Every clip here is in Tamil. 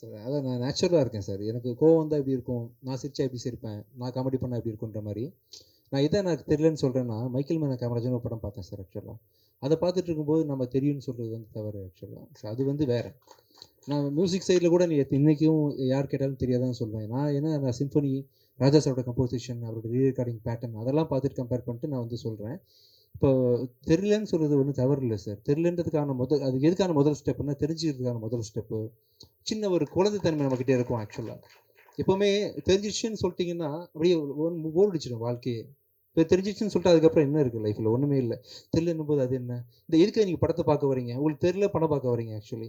சார் அதான் நான் நேச்சுரலாக இருக்கேன் சார். எனக்கு கோவம் வந்தால் எப்படி இருக்கும்? நான் சிரிச்சா எப்படி சிரிப்பேன்? நான் காமெடி பண்ணால் எப்படி இருக்குன்ற மாதிரி. நான் இதை எனக்கு தெரியலன்னு சொல்கிறேன்னா மைக்கேல் மேன காமராஜன் ஒரு படம் பார்த்தேன் சார் ஆக்சுவலாக அதை பார்த்துட்டு இருக்கும்போது நம்ம தெரியும்னு சொல்கிறது வந்து தவறு ஆக்சுவலாக ஸோ அது வந்து வேறு. நான் மியூசிக் சைடில் கூட நீ இன்றைக்கும் யார் கேட்டாலும் தெரியாதான்னு சொல்லுவேன் நான் ஏன்னா நான் சிம்பனி ராஜா சாரோட கம்போசிஷன் அவரோட ரீ ரெக்கார்டிங் பேட்டர்ன் அதெல்லாம் பார்த்துட்டு கம்பேர் பண்ணிட்டு நான் வந்து சொல்கிறேன் இப்போ தெரியலன்னு சொல்கிறது ஒன்றும் தவறு இல்லை சார். தெரியலன்றதுக்கான முதல் அது எதுக்கான முதல் ஸ்டெப்புன்னா தெரிஞ்சுக்கிறதுக்கான முதல் ஸ்டெப்பு சின்ன ஒரு குழந்தைத்தன்மை நம்மக்கிட்ட இருக்கும் ஆக்சுவலாக எப்போவுமே தெரிஞ்சிச்சுன்னு சொல்லிட்டீங்கன்னா அப்படியே ஒன் போர் அடிச்சிடும் வாழ்க்கையே. இப்போ தெரிஞ்சிச்சுன்னு சொல்லிட்டு அதுக்கப்புறம் என்ன இருக்குது லைஃப்பில் ஒன்றுமே இல்லை. தெரியலன்னும் போது அது என்ன? இந்த எதுக்கு நீங்கள் படத்தை பார்க்க வரீங்க உங்களுக்கு தெரியல படம் பார்க்க வரீங்க ஆக்சுவலி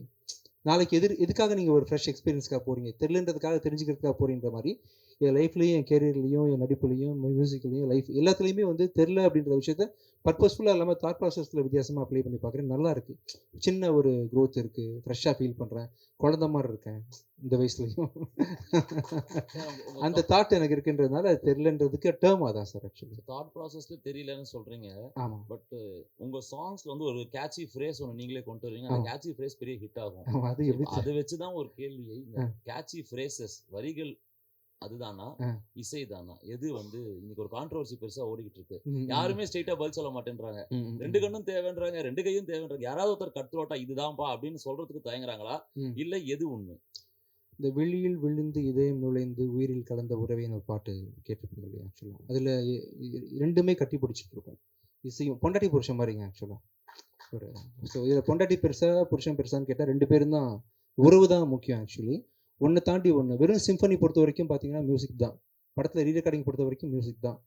நாளைக்கு எதிர் எதுக்காக நீங்கள் ஒரு ஃப்ரெஷ் எக்ஸ்பீரியன்ஸ்க்காக போகிறீங்க தெரியலன்றதுக்காக தெரிஞ்சுக்கிறதுக்காக போகிறீன்ற மாதிரி என் லைஃப்லேயும் என் கேரியர்லேயும் என் நடிப்புலையும் மியூசிக்லேயும் லைஃப் எல்லாத்துலேயுமே வந்து தெரில அப்படின்ற விஷயத்த பர்பஸ்ஃபுல்லாக இல்லாமல் தாட் ப்ராசஸில் வித்தியாசமாக அப்ளை பண்ணி பார்க்குறேன். நல்லா இருக்குது சின்ன ஒரு க்ரோத் இருக்குது ஃப்ரெஷ்ஷாக ஃபீல் பண்ணுறேன் குழந்த மாதிரி இருக்கேன் இந்த வயசுலையும். அந்த தாட் எனக்கு இருக்குன்றதுனால அது தெரிலன்றதுக்கு டேர்ம் அதான் சார் ஆக்சுவலி தாட் ப்ராசஸ்ல தெரியலன்னு சொல்றீங்க. ஆமாம் பட் உங்க சாங்ஸ்ல வந்து ஒரு கேட்சி ஃப்ரேஸ் ஒன்று நீங்களே கொண்டு வருவீங்க அந்த. கேட்சி ஃப்ரேஸ் பெரிய ஹிட் ஆகும். அது எப்படி அதை வச்சு தான் ஒரு கேள்வி. கேட்சி ஃப்ரேசஸ் வரிகள் அதுதானா. இசை தானா எது வந்து இன்னைக்கு ஒரு கான்ட்ரவர்சி பெருசா ஓடிக்கிட்டு இருக்கு யாருமே ஸ்ட்ரைட்டா பதில் சொல்ல மாட்டேன்றாங்க. ரெண்டு கண்ணும் தேவைன்றாங்க ரெண்டு கையும் தேவைன்றாங்க. யாராவது ஒருத்தர் கட்டுரோட்டா இதுதான்ப்பா அப்படின்னு சொல்றதுக்கு தயங்குறாங்களா. இல்ல எது உண்மை? இந்த வெளியில் விழுந்து இதயம் நுழைந்து உயிரில் கலந்த உறவைன்னு ஒரு பாட்டு கேட்டிருப்பீங்க இல்லையா ஆக்சுவலாக அதில் ரெண்டுமே கட்டி பிடிச்சிட்டு இருக்கும் இசையும் பொண்டாட்டி புருஷன் மாதிரிங்க ஆக்சுவலாக ஒரு ஸோ இதில் பொண்டாட்டி பெருசா புருஷன் பெருசான்னு கேட்டால் ரெண்டு பேரும் தான் உறவு தான் முக்கியம் ஆக்சுவலி ஒன்று தாண்டி ஒன்று வெறும் சிம்பனி பொறுத்த வரைக்கும் பார்த்தீங்கன்னா மியூசிக் தான். படத்தில் ரீ ரெக்கார்டிங் பொறுத்த வரைக்கும் மியூசிக் தான்.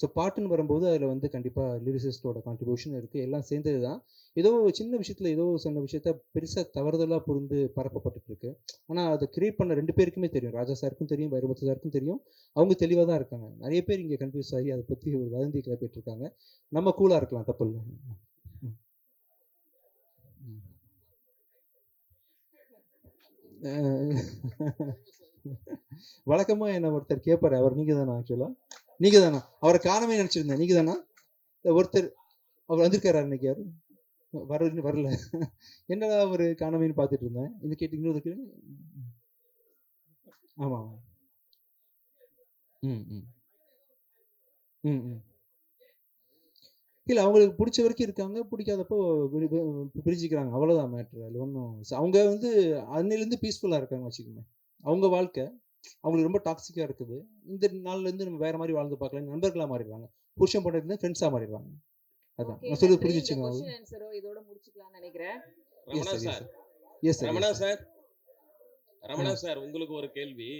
ஸோ பாட்டுன்னு வரும்போது அதில் வந்து கண்டிப்பாக லிரிசிஸ்டோட கான்ட்ரிபியூஷன் இருக்குது எல்லாம் சேர்ந்தது தான். ஏதோ ஒரு சின்ன விஷயத்தில் ஏதோ சொன்ன விஷயத்த பெருசாக தவறுதலாக புரிந்து பரப்பப்பட்டு இருக்கு. ஆனால் அதை கிரியேட் பண்ண ரெண்டு பேருக்குமே தெரியும். ராஜா சாருக்கும் தெரியும் வைரமுத்து சாருக்கும் தெரியும். அவங்க தெளிவாக தான் இருக்காங்க. நிறைய பேர் இங்கே கன்ஃபியூஸ் ஆகி அதை பற்றி ஒரு வதந்தி கிளப்பிட்டு இருக்காங்க நம்ம கூலாக இருக்கலாம் தப்பு இல்லை. வழக்கமா என்ன ஒருத்தர் கேட்பாரு அவர் நீங்க தானா ஆக்சுவலாக நீங்கள் தானா அவரை காணவே நினைச்சிருந்தேன் நீங்க தானா ஒருத்தர் அவர் வந்திருக்காரு இன்னைக்கு யாரு? வர வரல. என்னடா அவர் காணாமைன்னு பார்த்துட்டு இருந்தேன். இந்த கேட்டு இன்னொரு ஆமாம் ஆமா ஆமா. ம் ம். ம் ம். இல்லை அவங்களுக்கு பிடிச்ச வரைக்கும் இருக்காங்க. பிடிக்காதப்போ பிரிஞ்சுக்கிறாங்க. அவ்வளோதான் மேட்ரு அதில் ஒன்றும் அவங்க வந்து அன்னிலேருந்து பீஸ்ஃபுல்லாக இருக்காங்க வச்சுக்கோங்க அவங்க வாழ்க்கை அவங்களுக்கு ரொம்ப டாக்ஸிக்காக இருக்குது. இந்த நாள்லேருந்து நம்ம வேற மாதிரி வாழ்ந்து பார்க்கலாம் நண்பர்களாக மாறிடுவாங்க. புருஷன் பொண்டாட்டி ஃப்ரெண்ட்ஸாக மாறிடுவாங்க. அதான். நான் இந்த question answer-ஓ இதோட முடிச்சுக்கலாம்னு நினைக்கிறேன். Yes sir. Yes sir Ramana sir. Ramana sir உங்களுக்கு ஒரு கேள்வி.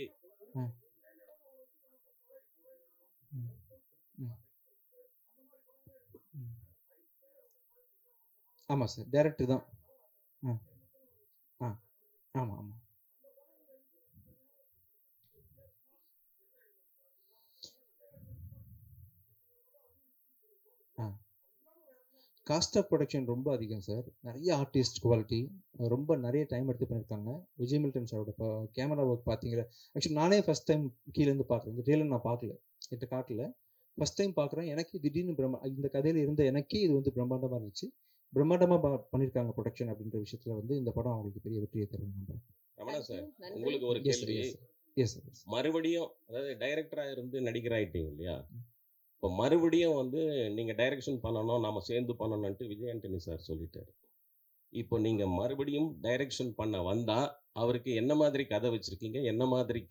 ஆமாம் சார் டேரக்டர் தான். ஆ. ஆ. ஆமாம் ஆமாம் ஆ. காஸ்ட் ஆஃப் ப்ரொடக்ஷன் ரொம்ப அதிகம் சார் நிறைய ஆர்டிஸ்ட் குவாலிட்டி ரொம்ப நிறைய டைம் எடுத்து பண்ணியிருக்காங்க. விஜய் மில்டன் சாரோட கேமரா ஒர்க் பார்த்தீங்களா? ஆக்சுவலி நானே ஃபஸ்ட் டைம் கீழேருந்து பார்க்குறேன் இந்த ட்ரெயிலர் நான் பார்க்கல. என்கிட்ட காட்டல. ஃபஸ்ட் டைம் பார்க்குறேன். எனக்கு திடீர்னு பிரம்மா இந்த கதையில் இருந்த எனக்கே இது வந்து பிரம்மாண்டமாக இருந்துச்சு. பிரம்மாண்டமாக பா பண்ணியிருக்காங்க ப்ரொடக்ஷன் அப்படின்ற விஷயத்தில் வந்து இந்த படம் அவங்களுக்கு பெரிய வெற்றியை தரும் நம்புறேன் ரமணா சார். உங்களுக்கு ஒரு கேள்வி. எஸ் மறுபடியும் அதாவது டைரக்டரா இருந்து நடிகராயிட்டீங்க இல்லையா? இப்போ மறுபடியும் வந்து நீங்க டைரக்ஷன் பண்ணணும் நாம சேர்ந்து பண்ணணும்ட்டு விஜய் ஆண்டனி சார் சொல்லிட்டாரு. இப்போ நீங்க மறுபடியும் டைரக்ஷன் பண்ண வந்தா அவருக்கு என்ன மாதிரி கதை வச்சிருக்கீங்க? என்ன மாதிரி